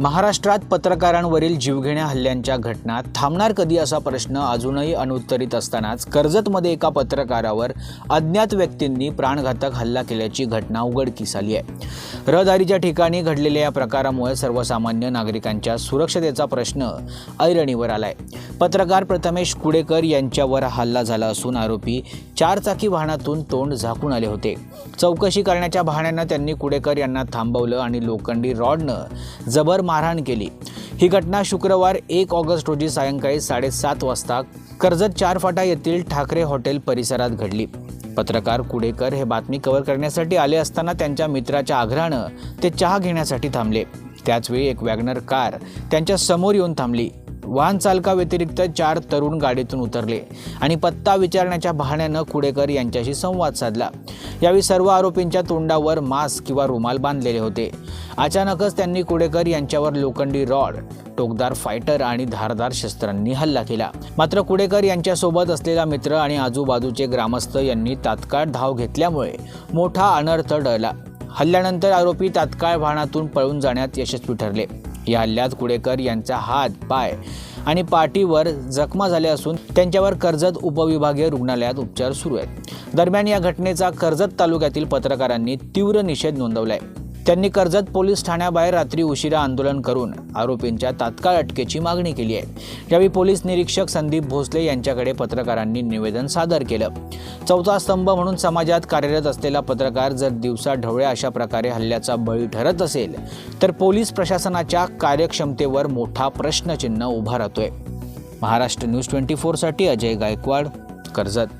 महाराष्ट्रात पत्रकारांवरील जीवघेण्या हल्ल्यांच्या घटना थांबणार कधी असा प्रश्न अजूनही अनुत्तरित असतानाच कर्जतमध्ये एका पत्रकारावर अज्ञात व्यक्तींनी प्राणघातक हल्ला केल्याची घटना उघडकीस आली आहे. रहदारीच्या ठिकाणी घडलेल्या या प्रकारामुळे सर्वसामान्य नागरिकांच्या सुरक्षतेचा प्रश्न ऐरणीवर आलाय. पत्रकार प्रथमेश कुडेकर यांच्यावर हल्ला झाला असून आरोपी चारचाकी वाहनातून तोंड झाकून आले होते. चौकशी करण्याच्या बहाण्यानं त्यांनी कुडेकर यांना थांबवलं आणि लोखंडी रॉडनं जबर मारहाण केली. ही घटना शुक्रवार एक ऑगस्ट रोजी सायंकाळी साडेसात वाजता कर्जत चार फाटा येथील ठाकरे हॉटेल परिसरात घडली. पत्रकार कुडेकर हे बातमी कव्हर करण्यासाठी आले असताना त्यांच्या मित्राच्या आग्रहानं ते चहा घेण्यासाठी थांबले. त्याचवेळी एक वॅगनर कार त्यांच्यासमोर येऊन थांबली. वाहन चालकाव्यतिरिक्त चार तरुण गाडीतून उतरले आणि पत्ता विचारण्याच्या बहाण्यानं कुडेकर यांच्याशी संवाद साधला. यावेळी सर्व आरोपींच्या तोंडावर मास्क किंवा रुमाल बांधलेले होते. अचानकच त्यांनी कुडेकर यांच्यावर लोखंडी रॉड टोकदार फायटर आणि धारदार शस्त्रांनी हल्ला केला. मात्र कुडेकर यांच्यासोबत असलेला मित्र आणि आजूबाजूचे ग्रामस्थ यांनी तात्काळ धाव घेतल्यामुळे मोठा अनर्थ टळला. हल्ल्यानंतर आरोपी तात्काळ वाहनातून पळून जाण्यात यशस्वी ठरले. या हल्ल्यात कुडेकर यांचा हात पाय आणि पाठीवर जखमा झाल्या असून त्यांच्यावर कर्जत उपविभागीय रुग्णालयात उपचार सुरू आहेत. दरम्यान या घटनेचा कर्जत तालुक्यातील पत्रकारांनी तीव्र निषेध नोंदवलाय. त्यांनी कर्जत पोलीस ठाण्याबाहेर रात्री उशिरा आंदोलन करून आरोपींच्या तात्काळ अटकेची मागणी केली आहे. यावेळी पोलीस निरीक्षक संदीप भोसले यांच्याकडे पत्रकारांनी निवेदन सादर केलं. चौथा स्तंभ म्हणून समाजात कार्यरत असलेला पत्रकार जर दिवसा ढवळ्या अशा प्रकारे हल्ल्याचा बळी ठरत असेल तर पोलीस प्रशासनाच्या कार्यक्षमतेवर मोठा प्रश्नचिन्ह उभा राहतोय. महाराष्ट्र न्यूज ट्वेंटी फोरसाठी अजय गायकवाड कर्जत.